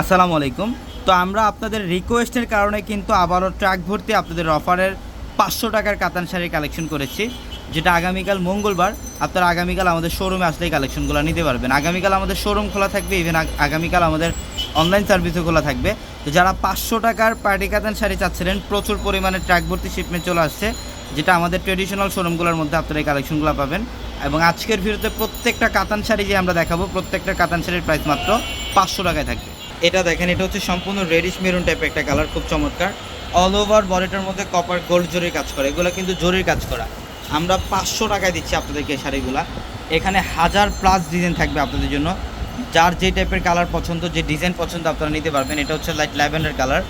আসসালামু আলাইকুম। তো আমরা আপনাদের রিকোয়েস্টের কারণে কিন্তু আবারও ট্রাক ভর্তি আপনাদের অফারের পাঁচশো টাকার কাতান শাড়ি কালেকশন করেছি, যেটা আগামীকাল মঙ্গলবার। আপনারা আগামীকাল আমাদের শোরুমে আসলেই কালেকশনগুলো নিতে পারবেন। আগামীকাল আমাদের শোরুম খোলা থাকবে ইভেন আগামীকাল আমাদের অনলাইন সার্ভিসও খোলা থাকবে। তো যারা পাঁচশো টাকার পার্টি কাতান শাড়ি চাচ্ছিলেন, প্রচুর পরিমাণে ট্রাক ভর্তি শিপমেন্ট চলে আসছে, যেটা আমাদের ট্রেডিশনাল শোরুমগুলোর মধ্যে আপনারা এই কালেকশনগুলো পাবেন। এবং আজকের ভিডিওতে প্রত্যেকটা কাতান শাড়ি যে আমরা দেখাবো, প্রত্যেকটা কাতান শাড়ির প্রাইস মাত্র পাঁচশো টাকায় থাকবে। এটা দেখেন, এটা হচ্ছে সম্পূর্ণ রেডিশ মেরুন টাইপের একটা কালার খুব চমৎকার। অল ওভার বডিটার মধ্যে কপার গোল্ড জরির কাজ করা। এগুলো কিন্তু জরির কাজ করা। আমরা পাঁচশো টাকায় দিচ্ছি আপনাদেরকে এই শাড়িগুলা। এখানে হাজার প্লাস ডিজাইন থাকবে আপনাদের জন্য। যার যে টাইপের কালার পছন্দ, যে ডিজাইন পছন্দ আপনারা নিতে পারবেন, এটা হচ্ছে লাইট ল্যাভেন্ডার কালার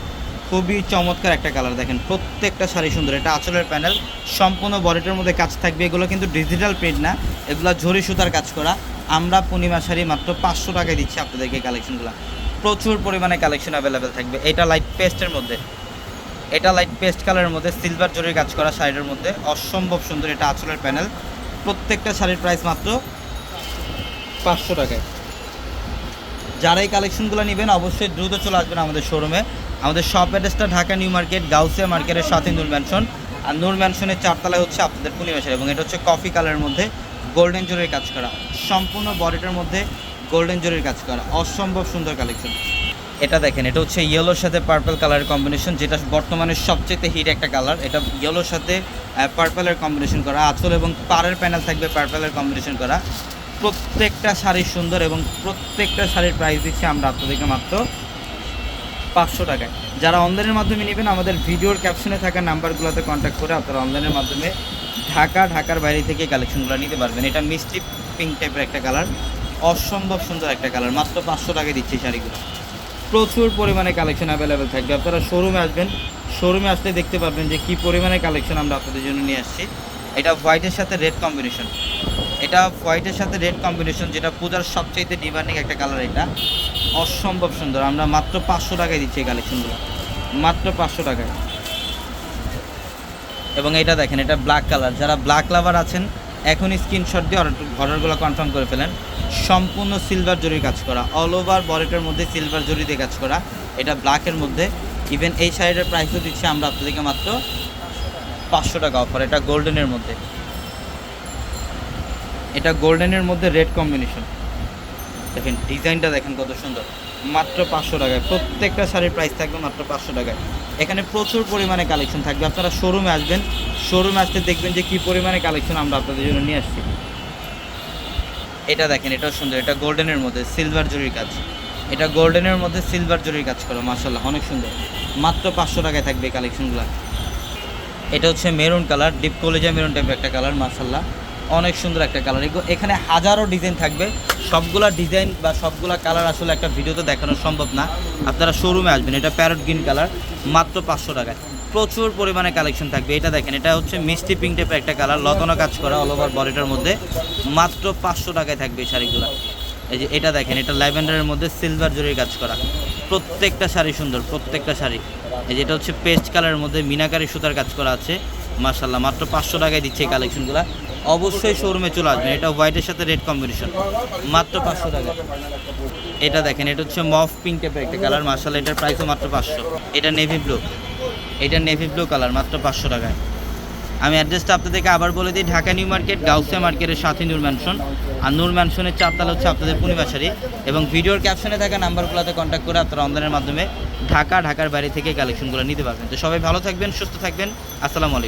খুবই চমৎকার একটা কালার দেখেন, প্রত্যেকটা শাড়ি সুন্দর। এটা আঁচলের প্যানেল সম্পূর্ণ বডিটার মধ্যে কাজ থাকবে। এগুলো কিন্তু ডিজিটাল প্রিন্ট না, এগুলো ঝরি সুতার কাজ করা। আমরা পূর্ণিমা শাড়ি মাত্র পাঁচশো টাকায় দিচ্ছি আপনাদেরকে কালেকশনগুলো প্রচুর পরিমাণে কালেকশন অ্যাভেলেবেল থাকবে। এটা লাইট পেস্টের মধ্যে। এটা লাইট পেস্ট কালারের মধ্যে সিলভার জরির কাজ করা শাড়ির মধ্যে। অসম্ভব সুন্দর এটা আঁচলের প্যানেল প্রত্যেকটা শাড়ির প্রাইস মাত্র পাঁচশো টাকায়। যারা এই কালেকশনগুলো নেবেন, অবশ্যই দ্রুত চলে আসবেন আমাদের শোরুমে আমাদের শপ অ্যাড্রেসটা ঢাকা নিউ মার্কেট, গাউসিয়া মার্কেটের সাথে নূর ম্যানশন আর নূর ম্যানশনের চারতলায় হচ্ছে আপনাদের পূর্ণিমাসের এবং এটা হচ্ছে কফি কালারের মধ্যে গোল্ডেন জরির কাজ করা। সম্পূর্ণ বডিটার মধ্যে গোল্ডেন জরির কাজ করা। অসম্ভব সুন্দর কালেকশন এটা দেখেন, এটা হচ্ছে ইয়েলোর সাথে পার্পল কালারের কম্বিনেশন যেটা বর্তমানে সবচেয়ে হিট একটা কালার এটা ইয়েলোর সাথে পার্পলের কম্বিনেশন করা, আঁচল এবং পাড়ের প্যানেল থাকবে পার্পলের কম্বিনেশন করা। প্রত্যেকটা শাড়ি সুন্দর এবং প্রত্যেকটা শাড়ির প্রাইস দিচ্ছি আমরা আপনাদেরকে মাত্র পাঁচশো টাকায়। যারা অনলাইনের মাধ্যমে নেবেন, আমাদের ভিডিওর ক্যাপশনে থাকা নাম্বারগুলোতে কন্ট্যাক্ট করে আপনারা অনলাইনের মাধ্যমে ঢাকা, ঢাকার বাইরে থেকে কালেকশনগুলো নিতে পারবেন। এটা মিষ্টি পিঙ্ক টাইপের একটা কালার অসম্ভব সুন্দর একটা কালার মাত্র পাঁচশো টাকায় দিচ্ছি শাড়িগুলো। প্রচুর পরিমাণে কালেকশন অ্যাভেলেবেল থাকবে। আপনারা শোরুমে আসবেন। শোরুমে আসলে দেখতে পারবেন যে কী পরিমাণে কালেকশন আমরা আপনাদের জন্য নিয়ে আসছি। এটা হোয়াইটের সাথে রেড কম্বিনেশন এটা হোয়াইটের সাথে রেড কম্বিনেশন যেটা পূজার সবচাইতে ডিমান্ডিং একটা কালার এটা। অসম্ভব সুন্দর। আমরা মাত্র পাঁচশো টাকায় দিচ্ছি এই কালেকশনগুলো মাত্র পাঁচশো টাকায়। এবং এটা দেখেন, এটা ব্ল্যাক কালার যারা ব্ল্যাক লাভার আছেন এখনই স্ক্রিনশট দিয়ে অর্ডার অর্ডারগুলো কনফার্ম করে ফেলেন। সম্পূর্ণ সিলভার জরির কাজ করা। অল ওভার বডিটার মধ্যে সিলভার জরি দিয়ে কাজ করা। এটা ব্ল্যাকের মধ্যে। ইভেন এই শাড়িটার প্রাইসও দিচ্ছি আমরা আপনাদেরকে মাত্র পাঁচশো টাকা অফার এটা গোল্ডেনের মধ্যে। এটা গোল্ডেনের মধ্যে রেড কম্বিনেশন দেখেন ডিজাইনটা দেখেন কত সুন্দর। মাত্র পাঁচশো টাকায়। প্রত্যেকটা শাড়ির প্রাইস থাকবে মাত্র পাঁচশো টাকায়। এখানে প্রচুর পরিমাণে কালেকশন থাকবে। আপনারা শোরুমে আসবেন শোরুমে আসতে দেখবেন যে কী পরিমাণে কালেকশন আমরা আপনাদের জন্য নিয়ে আসছি। এটা দেখেন, এটাও সুন্দর। এটা গোল্ডেনের মধ্যে সিলভার জরির কাজ। এটা গোল্ডেনের মধ্যে সিলভার জরির কাজ করা মাসাল্লাহ অনেক সুন্দর। মাত্র পাঁচশো টাকায় থাকবে কালেকশনগুলো এটা হচ্ছে মেরুন কালার ডিপ কলেজা মেরুন টাইপের একটা কালার মাসাল্লাহ অনেক সুন্দর একটা কালার এখানে হাজারো ডিজাইন থাকবে। সবগুলা ডিজাইন বা সবগুলা কালার আসলে একটা ভিডিওতে দেখানো সম্ভব না। আপনারা শোরুমে আসবেন, এটা প্যারট গ্রিন কালার মাত্র পাঁচশো টাকায়। প্রচুর পরিমাণে কালেকশন থাকবে। এটা দেখেন, এটা হচ্ছে মিষ্টি পিঙ্ক টাইপের একটা কালার লতনা কাজ করা অল ওভার বডিটার মধ্যে। মাত্র পাঁচশো টাকায় থাকবে এই শাড়িগুলো। এই যে এটা দেখেন, এটা ল্যাভেন্ডারের মধ্যে সিলভার জরির কাজ করা। প্রত্যেকটা শাড়ি সুন্দর, প্রত্যেকটা শাড়ি। এই যে এটা হচ্ছে পেস্ট কালারের মধ্যে মিনাকারি সুতার কাজ করা আছে। মার্শাল্লাহ মাত্র পাঁচশো টাকায় দিচ্ছে এই কালেকশনগুলো অবশ্যই শোরুমে চলে আসবেন। এটা হোয়াইটের সাথে রেড কম্বিনেশন মাত্র পাঁচশো টাকা। এটা দেখেন, এটা হচ্ছে মফ পিঙ্ক টাইপের একটা কালার মার্শাল এটার প্রাইসও মাত্র পাঁচশো। এটা নেভি ব্লু এটা নেভি ব্লু কালার মাত্র পাঁচশো টাকায়। আমি অ্যাড্রেসটা আপনাদেরকে আবার বলে দিই। ঢাকা নিউ মার্কেট, গাউসিয়া মার্কেটের সাথে নূর ম্যানশন আর নূর ম্যানশনের চারতলা হচ্ছে আপনাদের পূর্ণিমাশারি এবং ভিডিওর ক্যাপশনে থাকা নাম্বারগুলোতে কন্ট্যাক্ট করে আপনারা অনলাইনের মাধ্যমে ঢাকা, ঢাকার বাইরে থেকে কালেকশনগুলো নিতে পারবেন। তো সবাই ভালো থাকবেন, সুস্থ থাকবেন। আসসালামু আলাইকুম।